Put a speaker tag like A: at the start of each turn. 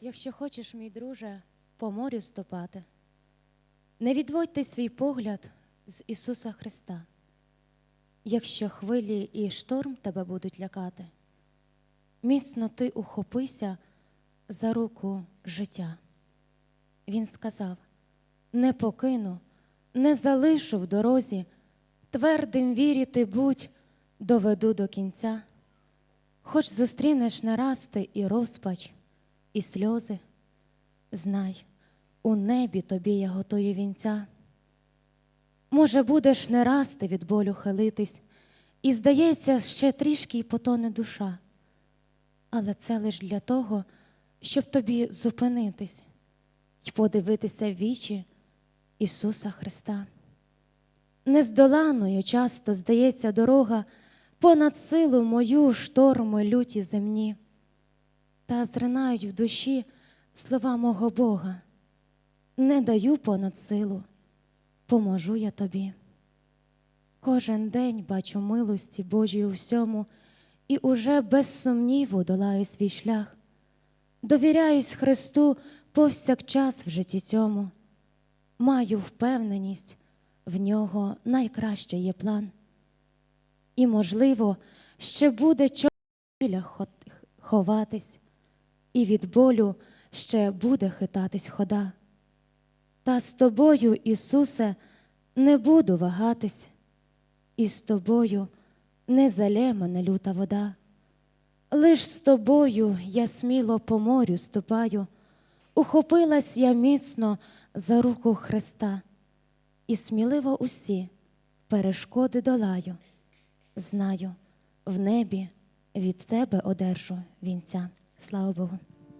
A: Якщо хочеш, мій друже, по морю ступати, не відводь ти свій погляд з Ісуса Христа, якщо хвилі і шторм тебе будуть лякати, міцно ти ухопися за руку життя. Він сказав: не покину, не залишу в дорозі, твердим вірі ти будь, доведу до кінця. Хоч зустрінеш нарасти і розпач, і сльози, знай, у небі тобі я готую вінця. Може, будеш не раз ти від болю хилитись, і, здається, ще трішки й потоне душа, але це лиш для того, щоб тобі зупинитись й подивитися в вічі Ісуса Христа. Нездоланою часто здається дорога понад силу мою шторми люті земні, та зринають в душі слова мого Бога. Не даю понад силу, поможу я тобі. Кожен день бачу милості Божій у всьому, і уже без сумніву долаю свій шлях. Довіряюсь Христу повсякчас в житті цьому. Маю впевненість, в нього найкраще є план. І, можливо, ще буде чого ховатись, і від болю ще буде хитатись хода. Та з тобою, Ісусе, не буду вагатись, і з тобою не залє мене люта вода. Лиш з тобою я сміло по морю ступаю, ухопилась я міцно за руку Христа, і сміливо усі перешкоди долаю. Знаю, в небі від тебе одержу вінця. Sláva Bohu.